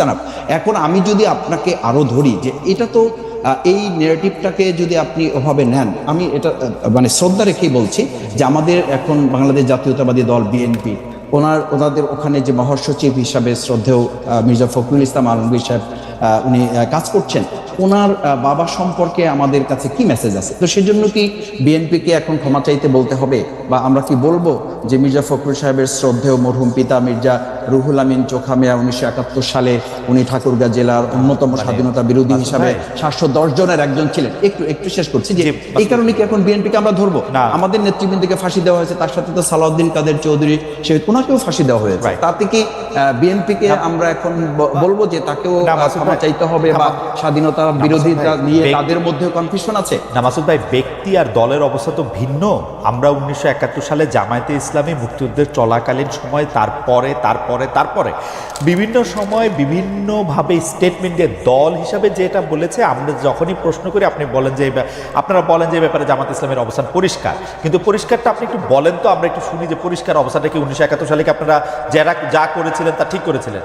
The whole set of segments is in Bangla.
জানাব এখন আমি যদি আপনাকে আরও ধরি যে এটা তো এই নেগেটিভটাকে যদি আপনি ওভাবে নেন, আমি এটা মানে শ্রদ্ধা রেখেই বলছি যে আমাদের এখন বাংলাদেশ জাতীয়তাবাদী দল বিএনপি ওনার, ওনাদের ওখানে যে মহাসচিব হিসাবে শ্রদ্ধেয় মির্জা ফখরুল ইসলাম আলমগীর সাহেব উনি কাজ করছেন, ওনার বাবা সম্পর্কে আমাদের কাছে কি মেসেজ আছে? তো সেজন্য কি বিএনপিকে এখন ক্ষমা চাইতে বলতে হবে? বা আমরা কি বলব যে মির্জা ফখরুল সাহেবের শ্রদ্ধেয় মরহুম পিতা মির্জা রুহুল আমিন চোখামিয়া উনিশশো একাত্তর সালে উনি ঠাকুরগাঁ জেলার অন্যতম স্বাধীনতা বিরোধী হিসাবে সাতশো দশ জনের একজন ছিলেন। একটু একটু শেষ করছি যে এই কারণে কি এখন বিএনপিকে আমরা ধরবো? আমাদের নেতৃবৃন্দকে ফাঁসি দেওয়া হয়েছে তার সাথে তো সালাউদ্দিন কাদের চৌধুরী সে ওনাকেও ফাঁসি দেওয়া হয়েছে। তাতে কি বিএনপিকে আমরা এখন বলব যে তাকেও ক্ষমা চাইতে হবে বা স্বাধীনতা বিরোধিতা নিয়ে তাদের মধ্যে কনফিউশন আছে। না মাসুদ ভাই ব্যক্তি আর দলের অবস্থা তো ভিন্ন। আমরা উনিশশো একাত্তর সালে জামায়াতে ইসলামী মুক্তিযুদ্ধের চলাকালীন সময় তারপরে তারপরে তারপরে বিভিন্ন সময় বিভিন্নভাবে স্টেটমেন্ট দিয়ে দল হিসাবে যেটা বলেছে, আমরা যখনই প্রশ্ন করি, আপনি বলেন যে আপনারা বলেন যে ব্যাপারে জামাত ইসলামের অবস্থান পরিষ্কার। কিন্তু পরিষ্কারটা আপনি একটু বলেন তো, আমরা একটু শুনি যে পরিষ্কার অবস্থাটা কি উনিশশো একাত্তর সালে কি আপনারা যারা, যা করেছিলেন তা ঠিক করেছিলেন?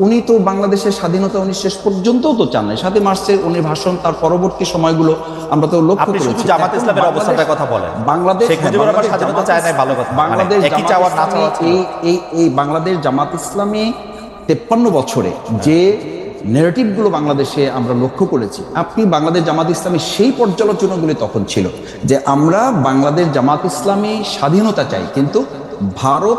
উনি তো বাংলাদেশের স্বাধীনতা উনি শেষ পর্যন্তও তো চান নাই। সাথে মার্চের উনি ভাষণ তার পরবর্তী সময়গুলো আমরা তো লক্ষ্য করেছি। জামাত ইসলামের বাংলাদেশ- কথা বলেন। বাংলাদেশ স্বাধীনতা চায় ভালো কথা। মানে বাংলাদেশ একই চাওয়ার না ইসলামী চাওয়া এই এই এই বাংলাদেশ জামাত ইসলামী তেপ্পান্ন বছরে যে নেগেটিভগুলো বাংলাদেশে আমরা লক্ষ্য করেছি আপনি বাংলাদেশ জামাত ইসলামী সেই পর্যালোচনাগুলি তখন ছিল যে আমরা বাংলাদেশ জামাত ইসলামী স্বাধীনতা চাই কিন্তু ভারত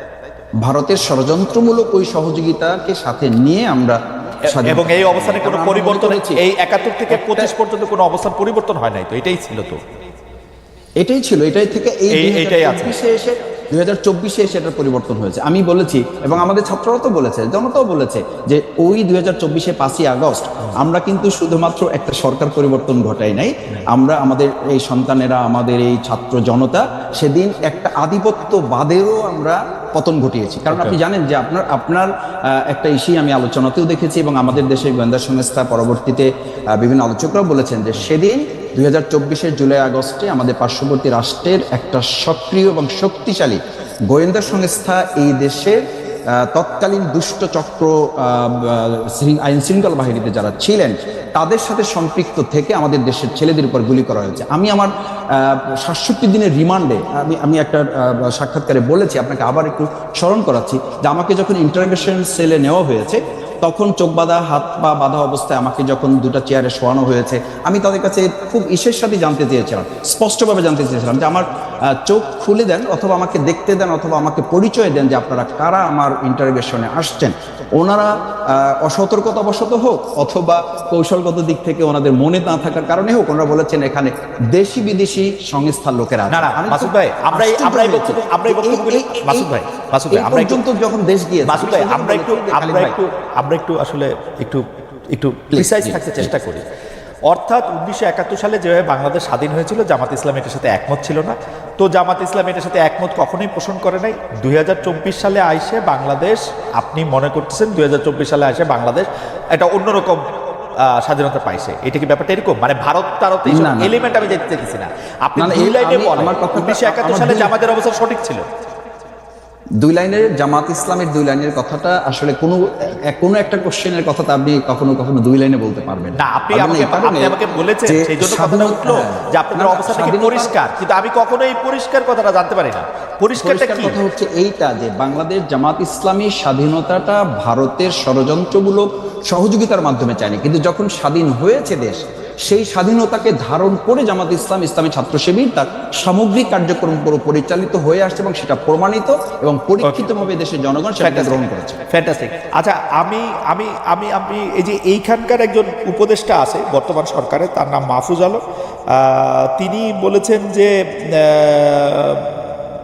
ভারতের ষড়যন্ত্রমূলক ওই সহযোগিতাকে সাথে নিয়ে আমরা এবং এই অবস্থানে কোনো পরিবর্তন হয়েছে এই একাত্তর থেকে পঁচিশ পর্যন্ত কোনো অবস্থান পরিবর্তন হয় নাই তো? এটাই ছিল তো। এটাই ছিল এটাই থেকে এই এটাই আছে। এসে দুই হাজার চব্বিশে এসে এটার পরিবর্তন হয়েছে। আমি বলেছি এবং আমাদের ছাত্ররা তো বলেছে জনতাও বলেছে যে ওই দুই হাজার চব্বিশে পাঁচই আগস্ট আমরা কিন্তু শুধুমাত্র একটা সরকার পরিবর্তন ঘটাই নাই। আমরা আমাদের এই সন্তানেরা আমাদের এই ছাত্র জনতা সেদিন একটা আধিপত্যবাদেরও আমরা পতন ঘটিয়েছি। কারণ আপনি জানেন যে আপনার আপনার একটা ইস্যু আমি আলোচনাতেও দেখেছি এবং আমাদের দেশের গোয়েন্দা সংস্থা পরবর্তীতে বিভিন্ন আলোচকরাও বলেছেন যে সেদিন দুই হাজার জুলাই আগস্টে আমাদের পার্শ্ববর্তী রাষ্ট্রের একটা সক্রিয় এবং শক্তিশালী গোয়েন্দা সংস্থা এই আহ, তৎকালীন দুষ্ট চক্র আইন শৃঙ্খলা বাহিনীতে যারা ছিলেন তাদের সাথে সম্পৃক্ত থেকে আমাদের দেশের ছেলেদের উপর গুলি করা হয়েছে। আমি আমার সাতষট্টি দিনের রিমান্ডে আমি আমি একটা সাক্ষাৎকারে বলেছি আপনাকে আবার একটু স্মরণ করাচ্ছি যে আমাকে যখন ইন্টারোগেশন সেলে নেওয়া হয়েছে তখন চোখ বাঁধা হাত পা বাঁধা অবস্থায় আমাকে যখন দুটো চেয়ারে শোয়ানো হয়েছে আমি তাদের কাছে খুব ইসের সাথে জানতে চেয়েছিলাম স্পষ্টভাবে জানতে চেয়েছিলাম যে আমার চোখ খুলে দেন অথবা আমাকে দেখতে দেন অথবা আমাকে পরিচয় দেন যে আপনারা কারা আমার ইন্টারোগেশনে আসছেন। ওনারা অসতর্কতাবশত হোক অথবা কৌশলগত দিক থেকে ওনাদের মনে না থাকার কারণে হোক ওনারা বলেছেন এখানে দেশি বিদেশি সংস্থার লোকেরা। না, না, মাসুদ ভাই, আমরা মাসুদ ভাই, মাসুদ ভাই, যখন দেশ গিয়েছে মাসুদ ভাই আমরা একটু আমরা একটু আমরা একটু আসলে একটু একটু প্রিসাইজ থাকতে চেষ্টা করি। অর্থাৎ উনিশশো একাত্তর সালে যেভাবে বাংলাদেশ স্বাধীন হয়েছিল জামাত ইসলাম এটার সাথে একমত ছিল না। তো জামাত ইসলাম এটার সাথে একমত কখনোই পোষণ করে নাই। দুই সালে আইসে বাংলাদেশ আপনি মনে করতেছেন দুই হাজার চব্বিশ সালে আইসে বাংলাদেশ একটা অন্যরকম স্বাধীনতা পাইছে। এটা কি ব্যাপারটা এরকম? মানে ভারত তারত। এলিমেন্ট আমি দেখতে চাইছি না। আপনি এই- লাইনে বলেন উনিশশো একাত্তর সালে জামাতের অবস্থা সঠিক ছিল? দুই লাইনের জামাত ইসলামের দুই লাইনের কথাটা আসলে কোনো কোনো একটা কোশ্চেনের কথা তো আপনি কখনো কখনো দুই লাইনে বলতে পারবেন। না আপনি আমাকে বলেছেন সেই জন্য কথাটা উঠল যে না, অবস্থা থেকে পরিষ্কার। কিন্তু আমি কখনো এই পরিষ্কার কথাটা জানতে পারি না। পরিষ্কারটা কি? কথা হচ্ছে এইটা যে বাংলাদেশ জামাত ইসলামী স্বাধীনতাটা ভারতের ষড়যন্ত্রমূলক সহযোগিতার মাধ্যমে চায়নি। কিন্তু যখন স্বাধীন হয়েছে দেশ সেই স্বাধীনতাকে ধারণ করে জামাত ইসলাম ইসলামী ছাত্র শিবির তার সামগ্রিক কার্যক্রম পুরো পরিচালিত হয়ে আসছে এবং সেটা প্রমাণিত এবং পরীক্ষিতভাবে দেশের জনগণ সেটা গ্রহণ করেছে। ফ্যান্টাস্টিক আচ্ছা আমি আমি আমি আমি এই যে এইখানকার একজন উপদেষ্টা আছে বর্তমান সরকারে তার নাম মাহফুজ আলম তিনি বলেছেন যে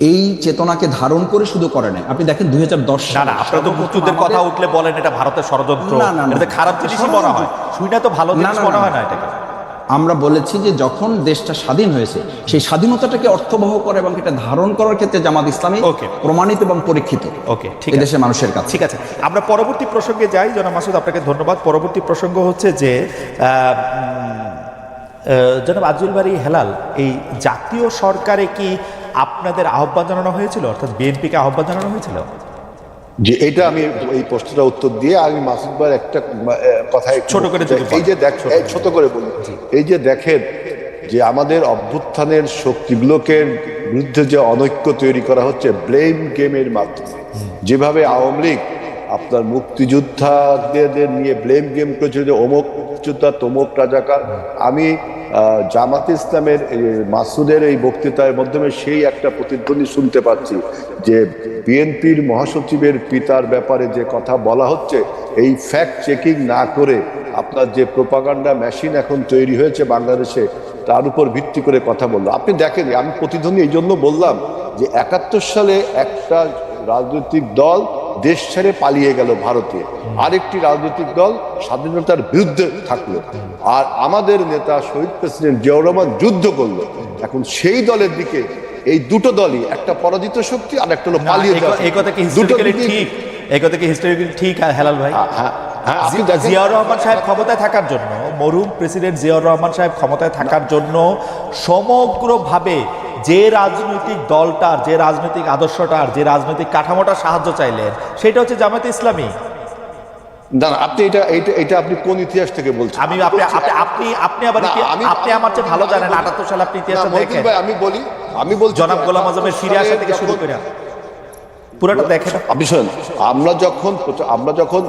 এই চেতনাকে ধারণ করে শুধু করে নাই। আপনি দেখেন দুই হাজার দশ না আপনারা তো মুক্তিযুদ্ধের কথা উঠলে বলেন এটা ভারতের ষড়যন্ত্র। না। এটা খারাপ জিনিসই মনে হয়। শুই না তো ভালো জিনিস মনে হয় না। এটাকে। আমরা বলেছি যে যখন দেশটা স্বাধীন হয়েছে সেই স্বাধীনতাটাকে অর্থবহ করে এবং এটা ধারণ করার ক্ষেত্রে জামাত ইসলামী. প্রমাণিত এবং পরীক্ষিত ওকে ঠিক দেশের মানুষের কাছে। ঠিক আছে। আমরা পরবর্তী প্রসঙ্গে যাই। জনাব মাসুদ আপনাকে ধন্যবাদ। পরবর্তী প্রসঙ্গ হচ্ছে যে জনাব আজুল বাড়ি হেলাল এই জাতীয় সরকারে কি আপনাদের আহ্বান জানানো হয়েছিল? অর্থাৎ বিএনপিকে আহ্বান জানানো হয়েছিল? যে এটা আমি এই প্রশ্নটা উত্তর দিয়ে আমি মাসুদ ভাইয়ের একটা কথা ছোট করে এই যে দেখ ছোট করে। বলি। এই যে দেখেন যে আমাদের অভ্যুত্থানের শক্তিগুলোকে বিরুদ্ধে যে অনৈক্য তৈরি করা হচ্ছে ব্লেম গেমের মাধ্যমে। যেভাবে আওয়ামী লীগ আপনার মুক্তিযোদ্ধাদের নিয়ে ব্লেম গেম করেছিল যে অমুক যোদ্ধা তমুক রাজাকার আমি জামাত ইসলামের মাসুদের এই বক্তৃতার মাধ্যমে সেই একটা প্রতিধ্বনি শুনতে পাচ্ছি যে বিএনপির মহাসচিবের পিতার ব্যাপারে যে কথা বলা হচ্ছে, এই ফ্যাক্ট চেকিং না করে আপনার যে প্রোপাগান্ডা মেশিন এখন তৈরি হয়েছে বাংলাদেশে, তার উপর ভিত্তি করে কথা বলল। আপনি দেখেন, আমি প্রতিধ্বনি এই জন্য বললাম যে একাত্তর সালে একটা রাজনৈতিক দল দেশ ছেড়ে পালিয়ে গেল ভারতে। আরেকটি রাজনৈতিক দল স্বাধীনতার বিরুদ্ধে থাকল। আর আমাদের নেতা শহীদ প্রেসিডেন্ট জিয়াউর রহমান যুদ্ধ করল। এখন সেই দলের দিকে এই দুটো দলই একটা পরাজিত শক্তি আর একটা হলো পালিয়ে এই কথা কি দুটো ঠিক? এই কথা কি হিস্টোরিক্যালি ঠিক আর হেলাল ভাই? হ্যাঁ হ্যাঁ দেখেন। জিয়াউর রহমান সাহেব ক্ষমতায় থাকার জন্য মরহুম প্রেসিডেন্ট জিয়াউর রহমান সাহেব ক্ষমতায় থাকার জন্য সমগ্রভাবে যে রাজনৈতিক দলটার যে রাজনৈতিক আদর্শটার যে রাজনৈতিক কাঠামোটা সাহায্য চাইলেন সেটা হচ্ছে জামাতে ইসলামী। না আপনি এটা এটা এটা আপনি কোন ইতিহাস থেকে বলছেন? আমি আপনি আপনি আপনি আবার আপনি আমার চেয়ে ভালো জানেন আটাত্তর সালে আপনি না, ইতিহাসটা দেখেন। আমি বলি আমি বলছি জনাব গোলাম আজমের ফিরে আসা থেকে শুরু করে পুরোটা দেখেন আপনি শোনেন, আমরা যখন আমরা যখন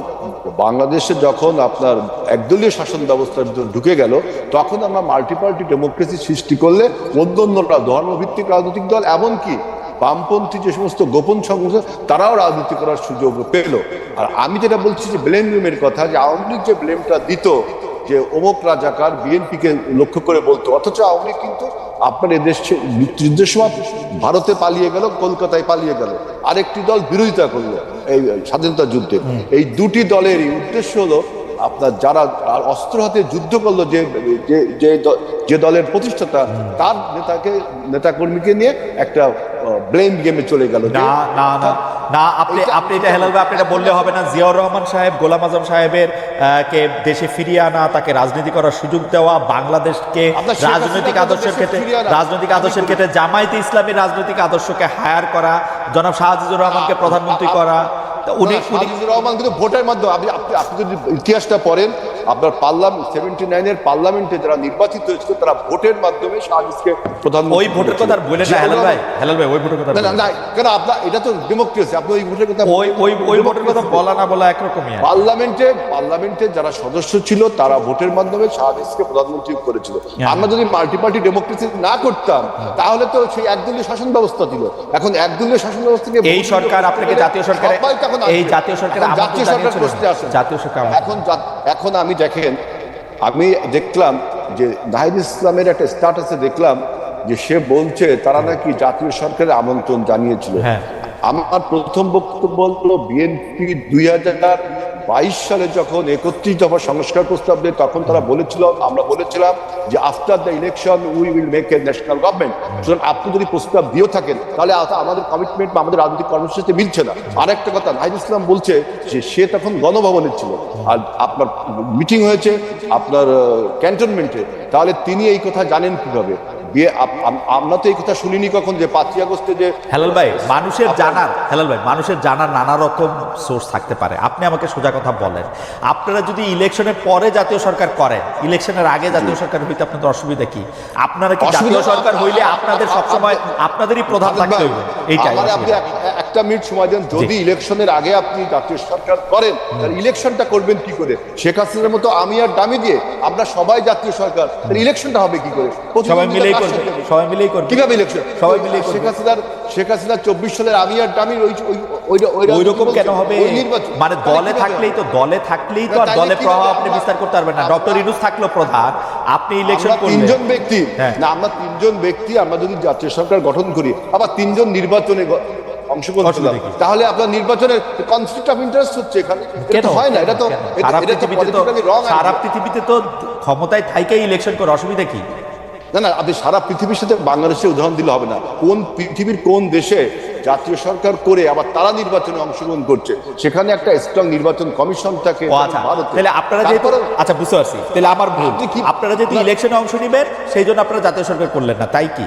বাংলাদেশে যখন আপনার একদলীয় শাসন ব্যবস্থার ভিতর ঢুকে গেল, তখন আমরা মাল্টিপার্টি ডেমোক্রেসি সৃষ্টি করলে অন্য অন্যরা ধর্মভিত্তিক রাজনৈতিক দল, এমনকি বামপন্থী যে সমস্ত গোপন সংগঠন, তারাও রাজনীতি করার সুযোগ পেল। আর আমি যেটা বলছি যে ব্লেম রুমের কথা, যে আওয়ামী লীগ যে ব্লেমটা দিত যে অমুক রাজাকার বিএনপিকে লক্ষ্য করে বলতো অথচ আওয়ামী লীগ কিন্তু আপনার এদেশ মুক্তিযুদ্ধের সময় ভারতে পালিয়ে গেল কলকাতায় পালিয়ে গেল। আরেকটি দল বিরোধিতা করল এই স্বাধীনতা যুদ্ধে। এই দুটি দলেরই উদ্দেশ্য হলো আপনার যারা অস্ত্র হাতে যুদ্ধ করল যে যে- যে দলের প্রতিষ্ঠাতা তার নেতাকে নেতাকর্মীকে নিয়ে একটা ব্লেম গেমে চলে গেল না না না না আপনি আপনি এটা হেলাল ভাই আপনি এটা বললে হবে না। জিয়াউর রহমান সাহেব গোলাম আজম সাহেবের কে দেশে ফিরিয়ে আনা তাকে রাজনীতি করার সুযোগ দেওয়া বাংলাদেশকে রাজনৈতিক আদর্শের ক্ষেত্রে রাজনৈতিক আদর্শের ক্ষেত্রে জামায়াতে ইসলামী রাজনৈতিক আদর্শকে হায়ার করা জনাব শাহজিজুর রহমানকে প্রধানমন্ত্রী করা উনি রহমান কিন্তু ভোটের মাধ্যমে। আপনি আপনি যদি ইতিহাসটা পড়েন আপনার পার্লামেন্ট সেভেন্টি নাইনের পার্লামেন্টে যারা নির্বাচিত হয়েছিল তারা ভোটের মাধ্যমে প্রধানমন্ত্রী ওই ভোটের কথা আর বলে না হেলাল ভাই হেলাল ভাই ওই ভোটের কথা না না কেন আপনার এটা তো ডেমোক্রেসি আপনি ওই ভোটের কথা ওই ওই ওই ভোটের কথা বলা না বলা একরকমই পার্লামেন্টে পার্লামেন্টে যারা সদস্য ছিল তারা ভোটের মাধ্যমে প্রধানমন্ত্রী করেছিল। হ্যাঁ। আমরা যদি মাল্টি পার্টি ডেমোক্রেসি না করতাম তাহলে তো সেই একদলীয় শাসন ব্যবস্থা ছিল। এখন একদলীয় শাসন ব্যবস্থাকে এই সরকার আপনাকে জাতীয় সরকারে এই জাতীয় সরকারে জাতীয় সরকার। প্রশ্নে জাতীয় সরকার এখন এখন আমি দেখেন আমি দেখলাম যে নাহিদ ইসলামের একটা স্ট্যাটাসে দেখলাম যে সে বলছে তারা নাকি জাতীয় সরকারের আমন্ত্রণ জানিয়েছিল হ্যাঁ। আমার প্রথম বক্তব্য হলো বিএনপি দুই হাজার বাইশ সালে যখন একত্রিশ দফা সংস্কার প্রস্তাব দেয়, তখন তারা বলেছিল, আমরা বলেছিলাম যে after the election we will make a national government সুতরাং আপনি যদি প্রস্তাব দিয়েও থাকেন, তাহলে আমাদের কমিটমেন্ট বা আমাদের রাজনৈতিক কর্মসূচিতে মিলছে না। আরেকটা কথা, নাহিদ ইসলাম বলছে যে সে তখন গণভবনে ছিল। আর আপনার মিটিং হয়েছে আপনার ক্যান্টনমেন্টে তাহলে তিনি এই কথা জানেন কীভাবে? বিয়ে আমরা তো এই কথা শুনিনি কখন যে পাঁচই আগস্টে যে হেলাল ভাই মানুষের জানার হেলাল ভাই মানুষের জানার নানা রকম সোর্স থাকতে পারে। আপনি আমাকে সোজা কথা বলেন। আপনারা যদি ইলেকশনের পরে জাতীয় সরকার করেন ইলেকশনের আগে জাতীয় সরকার হইতে আপনাদের অসুবিধা কি? আপনারা কি জাতীয় সরকার হইলে আপনাদের সবসময় আপনাদেরই প্রধান থাকতে হইবে। এইটাই আপনি একটা মিনিট সময় দেন। যদি ইলেকশনের আগে আপনি জাতীয় সরকার করেন তাহলে ইলেকশনটা করবেন কি করে? শেখ হাসিনার মতো আমি আর দামি দিয়ে আমরা সবাই জাতীয় সরকার ইলেকশনটা হবে কি করে? সবাই কার করবে? সাথে সবাই মিলেই করবে। কীভাবে ইলেকশন? সবাই মিলেই শেখ হাসিনার শেখ হাসিনা চব্বিশ সালের আমি আর দামির ওই ওই- ওই- ওই ওই রকম কেন হবে? মানে দলে থাকলেই তো দলে থাকলেই তো আর দলে প্রভাব আপনি বিস্তার করতে পারবেন না। ডক্টর ইনুস থাকল প্রধান। আপনি ইলেকশন আমরা তিনজন ব্যক্তি। হ্যাঁ। না আমরা তিনজন ব্যক্তি আমরা যদি জাতীয় সরকার গঠন করি আবার তিনজন নির্বাচনে অংশগ্রহণ করলাম তাহলে আপনার নির্বাচনের কনফ্লিক্ট অফ ইন্টারেস্ট হচ্ছে এখানে। কেন? হয় না এটা তো এটা- তো পৃথিবীতে তো politically wrong সারা পৃথিবীতে তো ক্ষমতায় থাইকেই ইলেকশন করে অসুবিধা কি? না না আপনি সারা পৃথিবীর সাথে বাংলাদেশে উদাহরণ দিলে হবে না। কোন পৃথিবীর কোন দেশে জাতীয় সরকার করে আবার তারা নির্বাচনে অংশগ্রহণ করছে? সেখানে একটা স্ট্রং নির্বাচন কমিশন থাকে আচ্ছা। তাহলে আপনারা যেহেতু আচ্ছা বুঝতে পারছি। তাহলে আমার ভুল। আপনি আপনারা যেহেতু। ইলেকশনে অংশ নেবেন সেই জন্য আপনারা জাতীয় সরকার করলেন না তাই কি?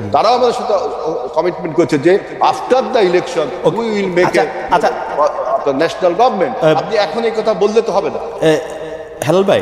তারাও আমাদের সাথে কমিটমেন্ট করছে যে after the election we will make আচ্ছা, আচ্ছা। ন্যাশনাল গভর্নমেন্ট আহ, আপনি এখন এই কথা বললে তো হবে না। হেলাল ভাই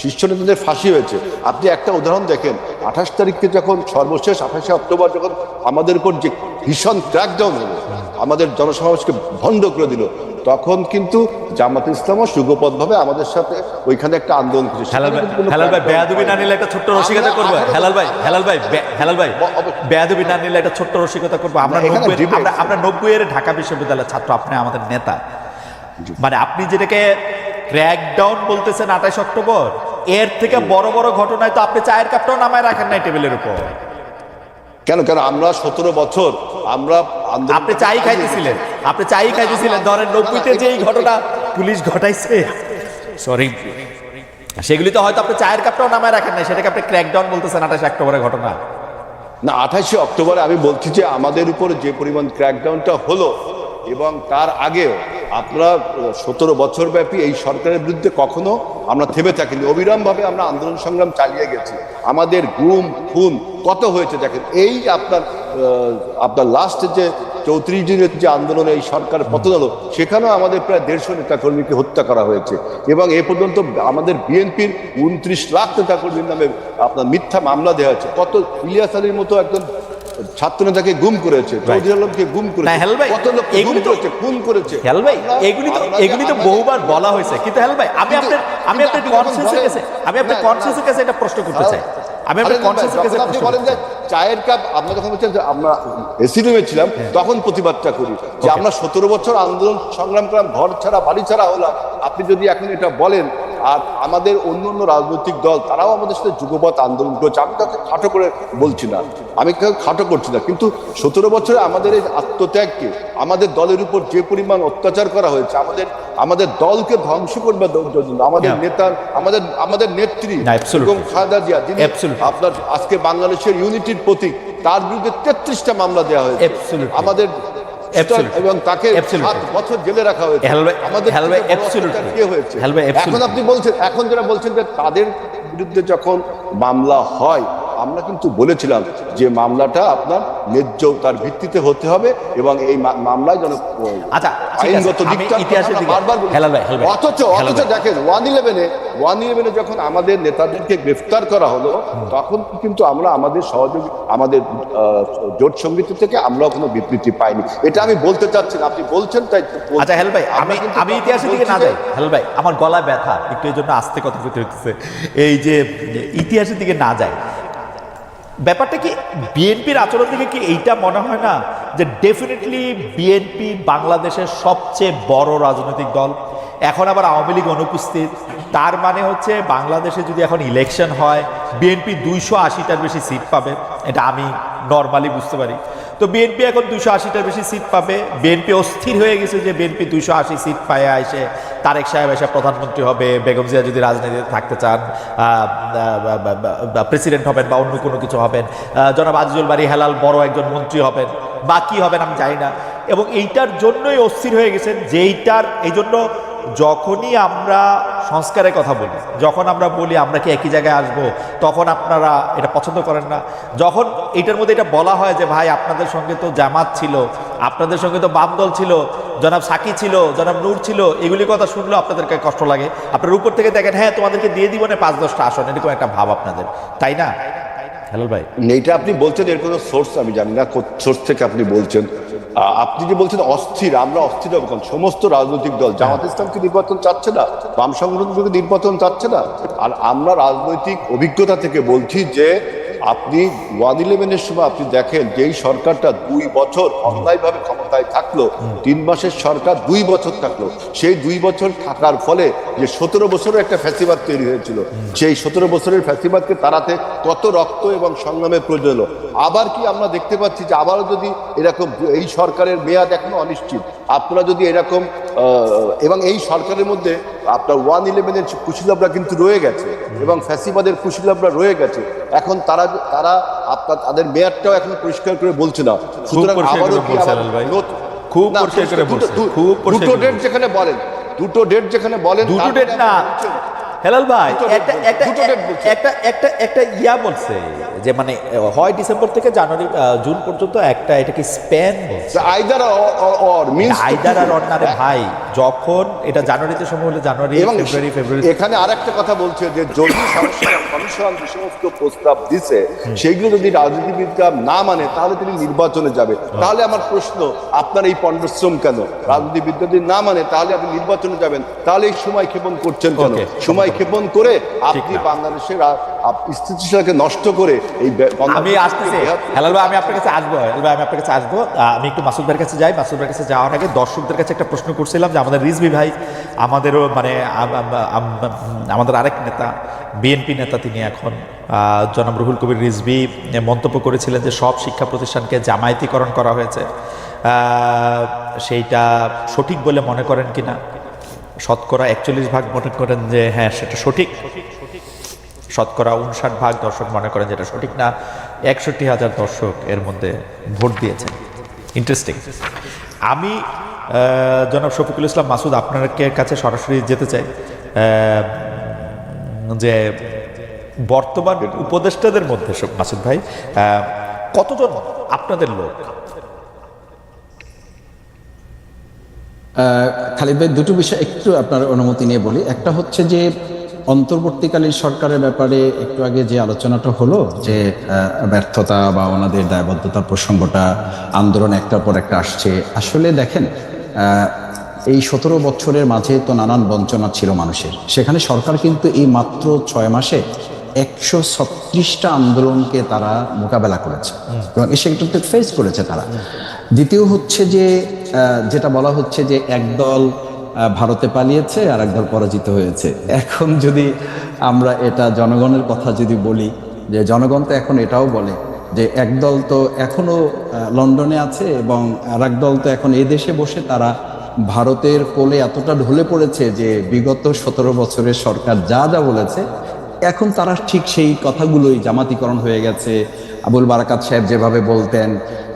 শীর্ষ নেতাদের ফাঁসি হয়েছে। আপনি একটা উদাহরণ দেখেন আঠাশ তারিখে যখন সর্বশেষ আঠাশে অক্টোবর যখন আমাদের উপর যে ভীষণ ক্র্যাকডাউন হলো আমাদের জনসমাবেশকে ভণ্ড করে দিল তখন কিন্তু জামাত ইসলামও সুগপথভাবে আমাদের সাথে ওইখানে একটা আন্দোলন করেছে। হেলাল ভাই বেয়াদবি না নিলে একটা ছোট্ট রসিকতা করব। হেলাল ভাই হেলাল ভাই হেলাল ভাই বেয়াদবি না নিলে একটা ছোট্ট রসিকতা করব। আমরা আমরা নব্বই এর ঢাকা বিশ্ববিদ্যালয়ের ছাত্র আপনি আমাদের নেতা। মানে আপনি যেটাকে ক্র্যাকডাউন বলতেছেন আঠাশ অক্টোবর। এর থেকে বড় বড় ঘটনায় তো আপনি চায়ের কাপটাও নামায় রাখেন নাই টেবিলের উপর। কেন কেন? আমরা সতেরো বছর আমরা আপনি চাই খাইতেছিলেন। আপনি চাই খাইতেছিলেন। ধরেন নব্বইতে যে এই ঘটনা পুলিশ ঘটাইছে। সরি সেগুলি তো হয়তো আপনি চায়ের কাপটাও নামায় রাখেন নাই। সেটাকে আপনি ক্র্যাকডাউন বলতেছেন আঠাশ অক্টোবরের ঘটনা। না আঠাশে অক্টোবরে আমি বলছি যে আমাদের উপর যে পরিমাণ ক্র্যাকডাউনটা হলো এবং তার আগেও আপনারা সতেরো বছর ব্যাপী এই সরকারের বিরুদ্ধে কখনো আমরা থেমে থাকিনি। অবিরামভাবে আমরা আন্দোলন সংগ্রাম চালিয়ে গেছি। আমাদের গুম, খুন কত হয়েছে দেখেন। এই আপনার আপনার লাস্ট যে চৌত্রিশ দিনের যে আন্দোলনে এই সরকার পতন হলো, সেখানেও আমাদের প্রায় দেড়শো নেতাকর্মীকে হত্যা করা হয়েছে। এবং এ পর্যন্ত আমাদের বিএনপির উনত্রিশ লাখ নেতাকর্মীর নামে আপনার মিথ্যা মামলা দেওয়া হয়েছে। কত ইলিয়াস আলীর মতো একজন ছাত্র নেতাকে গুম করেছে গুম করেছে কত লোককে গুম করেছে খুন করেছে। হেল ভাই এগুলি তো এগুলি তো বহুবার বলা হয়েছে। কিন্তু হেল ভাই আমি আপনার আমি আপনার কনসেন্সের কাছে আমি আপনার কনসেন্সের কাছে এটা প্রশ্ন করতে চাই। আমি আপনার কনসেন্সের কাছে প্রশ্ন করতে চায়ের কাপ আমরা যখন বলছেন যে আমরা এসি রুমে ছিলাম তখন প্রতিবাদটা করি। যে আমরা সতেরো বছর আন্দোলন সংগ্রাম করলাম ঘর ছাড়া বাড়ি ছাড়া হলাম আপনি যদি এখন এটা বলেন আর আমাদের অন্য অন্য রাজনৈতিক দল তারাও আমাদের সাথে যুগপৎ আন্দোলন করেছে। আমি তাকে খাটো করে বলছি না। আমি কাউকে খাটো করছি না। কিন্তু সতেরো বছরে আমাদের এই আত্মত্যাগকে আমাদের দলের উপর যে পরিমাণ অত্যাচার করা হয়েছে আমাদের আমাদের দলকে ধ্বংস করবে জন্য আমাদের Yeah. নেতা আমাদের আমাদের নেত্রী. বেগম খালেদা জিয়া যিনি আপনার আজকে বাংলাদেশের ইউনিটির প্রতীক তার বিরুদ্ধে তেত্রিশটা মামলা দেওয়া হয়েছে. আমাদের. এবং তাকে. সাত বছর জেলে রাখা হয়েছে আমাদের হয়েছে এখন আপনি বলছেন এখন যারা বলছেন যে তাদের বিরুদ্ধে যখন মামলা হয় আমরা কিন্তু বলেছিলাম যে মামলাটা আপনার ন্যায্য তার ভিত্তিতে হতে হবে এবং এই মামলায় যেন আচ্ছা, আইনগত দিকটা বারবার। অথচ অথচ দেখেন ওয়ান ইলেভেনে ওয়ান ইলেভেনে যখন আমাদের নেতাদেরকে গ্রেফতার করা হলো তখন কিন্তু আমরা আমাদের সহযোগী আমাদের জোট সংগীত থেকে আমরাও কোনো বিবৃতি পাইনি। এটা আমি বলতে চাচ্ছি না আপনি বলছেন তাই। আচ্ছা হেল ভাই আমি কিন্তু আমি ইতিহাসের দিকে না যাই। হেল ভাই আমার গলা ব্যথা একটু এই জন্য আস্তে কথা বলতে হইতেছে। এই যে ইতিহাসের দিকে না যায় ব্যাপারটা কি, বিএনপির আচরণ থেকে কি এইটা মনে হয় না যে ডেফিনেটলি বিএনপি বাংলাদেশের সবচেয়ে বড় রাজনৈতিক দল? এখন আবার আওয়ামী লীগ অনুপস্থিত। তার মানে হচ্ছে বাংলাদেশে যদি এখন ইলেকশন হয়, বিএনপি দুইশো আশিটার বেশি সিট পাবে। এটা আমি নর্মালি বুঝতে পারি। তো বিএনপি এখন দুশো আশিটার বেশি সিট পাবে। বিএনপি অস্থির হয়ে গেছে যে বিএনপি দুশো আশি সিট পায় এসে তারেক সাহেব এসে প্রধানমন্ত্রী হবে, বেগম জিয়া যদি রাজনীতিতে থাকতে চান প্রেসিডেন্ট হবেন বা অন্য কোনো কিছু হবেন জনাব আজিজুল বাড়ি হেলাল বড় একজন মন্ত্রী হবেন বা কি হবেন আমি জানি না। এবং এইটার জন্যই অস্থির হয়ে গেছেন যেইটার এই জন্য যখনই আমরা সংস্কারের কথা বলি। যখন আমরা বলি আমরা কি একই জায়গায় আসব, তখন আপনারা এটা পছন্দ করেন না। যখন এটার মধ্যে এটা বলা হয় যে, ভাই, আপনাদের সঙ্গে তো জামাত ছিল, আপনাদের সঙ্গে তো বাম দল ছিল, জনাব সাকি ছিল, জনাব নূর ছিল এগুলি কথা শুনলেও আপনাদেরকে কষ্ট লাগে। আপনার উপর থেকে দেখেন হ্যাঁ তোমাদেরকে দিয়ে দিব না, পাঁচ দশটা আসন। এরকম একটা ভাব আপনাদের। তাই না? হ্যালো ভাই। এইটা আপনি বলছেন, এর কোনো সোর্স আমি জানি না সোর্স থেকে আপনি বলছেন। আপনি যে বলছেন অস্থির, আমরা অস্থির হব কারণ সমস্ত রাজনৈতিক দল, জামাত ইসলামকে নির্বাচন চাচ্ছে না? বাম সংগঠনগুলোকে নির্বাচন চাচ্ছে না? আর আমরা রাজনৈতিক অভিজ্ঞতা থেকে বলছি যে আপনি ওয়ান ইলেভেনের সময় আপনি দেখেন, যেই সরকারটা দুই বছর অন্যায়ভাবে ক্ষমতায় থাকল, তিন মাসের সরকার দুই বছর থাকল, সেই দুই বছর থাকার ফলে যে সতেরো বছরের একটা ফ্যাসিবাদ তৈরি হয়েছিল, সেই সতেরো বছরের ফ্যাসিবাদকে তাড়াতে কত রক্ত এবং সংগ্রামের প্রয়োজন আবার কি আমরা দেখতে পাচ্ছি যে আবারও যদি এরকম এই সরকারের মেয়াদ এখনও অনিশ্চিত আপনারা যদি এরকম এবং এই সরকারের মধ্যে আপনার ওয়ান ইলেভেনের কুশীলভরা কিন্তু রয়ে গেছে এবং ফ্যাসিবাদের কুশীলভরা রয়ে গেছে এখন তারা তারা আপনার তাদের মেয়াদটাও এখন পরিষ্কার করে বলছে না। সুতরাং আবারও কি। খুব পরিষ্কার করে দুটো- বলছে, খুব দুটো ডেট যেখানে বলেন দুটো ডেট যেখানে বলেন দুটো ডেট না। হেলাল ভাই একটা একটা। একটা একটা ইয়া বলছে যে মানে হয় ডিসেম্বর থেকে জানুয়ারি জুন পর্যন্ত একটা এটা কি স্প্যান বলছে। আইদার অর মিন্স আইদার আর অন্যারে ভাই যখন এটা জানুয়ারিতে সময় হলে জানুয়ারি ফেব্রুয়ারি ফেব্রুয়ারি এখানে আরেকটা কথা বলছে যে যদি কমিশন যে সমস্ত প্রস্তাব দিছে সেগুলো যদি রাজনীতিবিদরা না মানে তাহলে তিনি নির্বাচনে যাবে। তাহলে আমার প্রশ্ন আপনার এই পণ্ডশ্রম কেন? রাজনীতিবিদরা যদি না মানে তাহলে আপনি নির্বাচনে যাবেন। তাহলে এই সময় ক্ষেপণ করছেন কেন? সময় ক্ষেপণ করে আপনি বাংলাদেশের স্থিতিশীলতাকে নষ্ট করে এই আমি আসতেছি। হেলাল ভাই আমি আপনার কাছে আসব হেলাল ভাই আমি আপনার কাছে আসব। আমি একটু মাসুদ ভাইয়ের কাছে যাই। মাসুদ ভাইয়ের কাছে যাওয়ার আগে দর্শকদের কাছে একটা প্রশ্ন করছিলাম যে আমাদের রিজভি ভাই আমাদেরও মানে আম- আম- আম- আমাদের আরেক নেতা বিএনপি নেতা তিনি এখন। জনাব রুহুল কবির রিজভি মন্তব্য করেছিলেন যে সব শিক্ষা প্রতিষ্ঠানকে জামায়াতিকরণ করা হয়েছে। সেইটা সঠিক বলে মনে করেন কিনা? শতকরা একচল্লিশ ভাগ মনে করেন যে হ্যাঁ সেটা সঠিক। শতকরা উনষাট ভাগ দর্শক মনে করেন যেটা সঠিক না, একষট্টি হাজার দর্শক এর মধ্যে ভোট দিয়েছেন। ইন্টারেস্টিং আমি জনাব শফিকুল ইসলাম মাসুদ আপনার কাছে সরাসরি যেতে চাই যে বর্তমান উপদেষ্টাদের মধ্যে, মাসুদ ভাই কতজন আপনাদের লোক? খালিদ ভাই দুটো বিষয় একটু আপনার অনুমতি নিয়ে বলি। একটা হচ্ছে যে অন্তর্বর্তীকালীন সরকারের ব্যাপারে একটু আগে যে আলোচনাটা হলো যে ব্যর্থতা বা ওনাদের দায়বদ্ধতার প্রসঙ্গটা আন্দোলন একটার পর একটা আসছে। আসলে দেখেন এই সতেরো বছরের মাঝে তো নানান বঞ্চনা ছিল মানুষের। সেখানে সরকার কিন্তু এই মাত্র ছয় মাসে একশো ছত্রিশটা আন্দোলনকে তারা মোকাবেলা করেছে। এবং এই সেক্টরটা ফেস করেছে তারা। দ্বিতীয় হচ্ছে যে যেটা বলা হচ্ছে যে একদল ভারতে পালিয়েছে আর একদল পরাজিত হয়েছে। এখন যদি আমরা এটা জনগণের কথা যদি বলি যে জনগণ তো এখন এটাও বলে যে একদল তো এখনও আহ, লন্ডনে আছে এবং আর দল তো এখন এই দেশে বসে তারা ভারতের কোলে এতটা ঢলে পড়েছে যে বিগত সতেরো বছরের সরকার যা যা বলেছে এখন তারা ঠিক সেই কথাগুলোই জামাতিকরণ হয়ে গেছে আবুল বারাকাত সাহেব যেভাবে বলতেন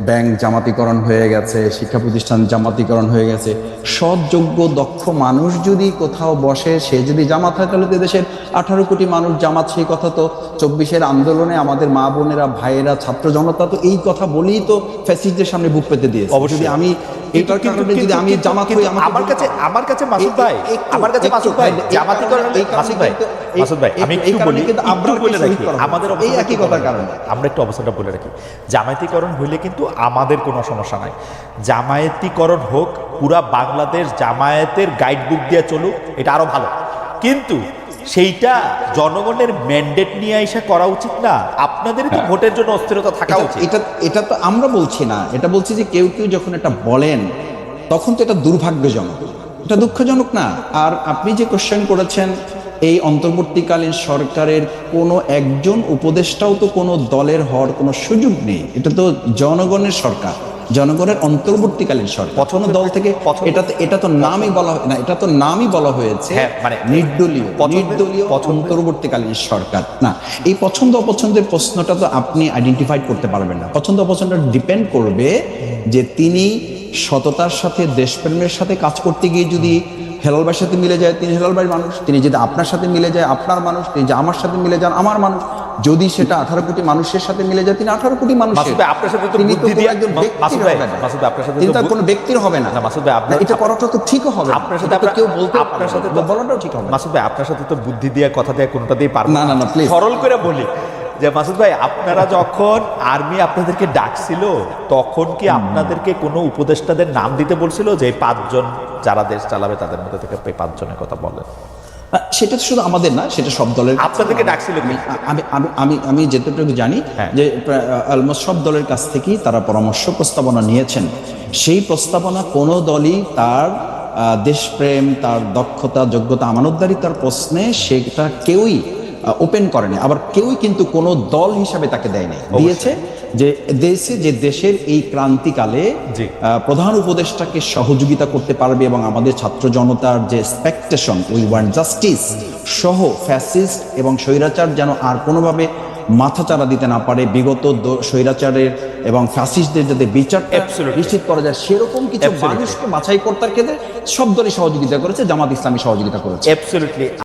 ব্যাংক জামাতিকরণ হয়ে গেছে শিক্ষা প্রতিষ্ঠান জামাতিকরণ হয়ে গেছে সৎযোগ্য দক্ষ মানুষ যদি কোথাও বসে সে যদি জামাত হয় তাহলে তো দেশের আঠারো কোটি মানুষ জামাত সেই কথা তো চব্বিশের আন্দোলনে আমাদের মা বোনেরা ভাইয়েরা ছাত্র জনতা তো এই কথা বলেই তো ফ্যাসিস্টদের সামনে বুক পেতে দিয়েছে অবশ্যই। যদি আমি কিন্তু- কারণে যদি আমি জামাত হই আমার কাছে আমার কাছে মাসুদ ভাই আমার কাছে মাসুদ ভাই এই কারণে- মাসুদ ভাই মাসুদ ভাই আমি একটু বলি কিন্তু আবরারকে বলে রাখি আমাদের এই একই কথার কারণে। আমরা একটু অবস্থাটা বলে রাখি জামায়াতিকরণ হইলে কিন্তু আমাদের কোনো সমস্যা নাই। জামায়াতিকরণ হোক পুরা বাংলাদেশ জামায়াতের গাইড বুক দিয়ে চলুক এটা আরও ভালো। কিন্তু সেইটা জনগণের ম্যান্ডেট নিয়ে এসে করা উচিত না। আপনাদের তো ভোটের জন্য অস্থিরতা থাকা উচিত। এটা এটা তো আমরা বলছি না। এটা বলছি যে কেউ কেউ যখন এটা বলেন তখন তো এটা দুর্ভাগ্যজনক। এটা দুঃখজনক না। আর আপনি যে কোশ্চেন করেছেন এই অন্তর্বর্তীকালীন সরকারের কোনো একজন উপদেষ্টাও তো কোনো দলের হওয়ার কোনো সুযোগ নেই। এটা তো জনগণের সরকার। জনগণের অন্তর্বর্তীকালীন সরকার। পছন্দের- দল থেকে এটা তো- এটা তো নামই বলা হয় না এটা তো নামই বলা হয়েছে হ্যাঁ, মানে নির্দলীয় নির্দলীয় অন্তর্বর্তীকালীন সরকার। না এই পছন্দ অপছন্দের প্রশ্নটা তো আপনি আইডেন্টিফাই করতে পারবেন না। পছন্দ অপছন্দ ডিপেন্ড করবে যে তিনি সততার সাথে দেশপ্রেমের সাথে কাজ করতে গিয়ে যদি হেলালবার সাথে মিলে যায় তিনি হেলালবাড়ির মানুষ তিনি যদি আপনার সাথে মিলে যায় আপনার মানুষ তিনি যে আমার সাথে মিলে যান আমার মানুষ যদি সেটা আঠারো কোটি মানুষের সাথে মিলে যায় তিনি আঠারো কোটি মানুষ ভাই, আপনার সাথে তো তিনি তো বুদ্ধি দিয়ে- একজন ব্যক্তির হবে না। মাসুদ ভাই, আপনার সাথে তিনি তার কোনো ব্যক্তির হবে না। না, মাসুদ ভাই, আপনার- না, এটা করাটা তো ঠিকও হবে আপনার সাথে এটা তো আপনার- কেউ বলতে আপনার সাথে বলাটাও ঠিক হবে মাসুদ ভাই আপনার সাথে তো বুদ্ধি দিয়ে কথা দিয়ে কোনোটা দিয়ে পারব না, না, না, please. সরল করে বলি যে মাসুদ ভাই আপনারা যখন আর্মি আপনাদেরকে ডাকছিল তখন কি আপনাদেরকে কোনো উপদেষ্টাদের নাম দিতে বলছিল যে পাঁচজন যারা দেশ চালাবে তাদের মধ্যে থেকে পাঁচজনের কথা বলেন? সেটা শুধু আমাদের না সেটা সব দলের আপনাদেরকে ডাকছিল আমি আমি আমি আমি যেটুকু জানি হ্যাঁ। যে অলমোস্ট সব দলের কাছ থেকেই তারা পরামর্শ প্রস্তাবনা নিয়েছেন। সেই প্রস্তাবনা কোনো দলই তার দেশপ্রেম তার দক্ষতা যোগ্যতা আমানতদারি তার প্রশ্নে সেটা কেউই ওপেন করেনি। আবার কেউই কিন্তু কোনো দল হিসাবে তাকে দেয়নি। দিয়েছে যে দেশে যে দেশের এই ক্রান্তিকালে প্রধান উপদেষ্টাকে সহযোগিতা করতে পারবে এবং আমাদের ছাত্র জনতার যে এক্সপেকটেশন উই ওয়ান্ট জাস্টিস সহ ফ্যাসিস্ট এবং স্বৈরাচার যেন আর কোনোভাবে মাথাচাড়া দিতে না পারে বিগত স্বৈরাচারের এবং ফ্যাসিস্টদের যাতে বিচার. নিশ্চিত করা যায় সেরকম কিছু মানুষকে বাছাই করতে ক্ষেত্রে সব দলই সহযোগিতা করেছে জামাত ইসলামী সহযোগিতা করেছে।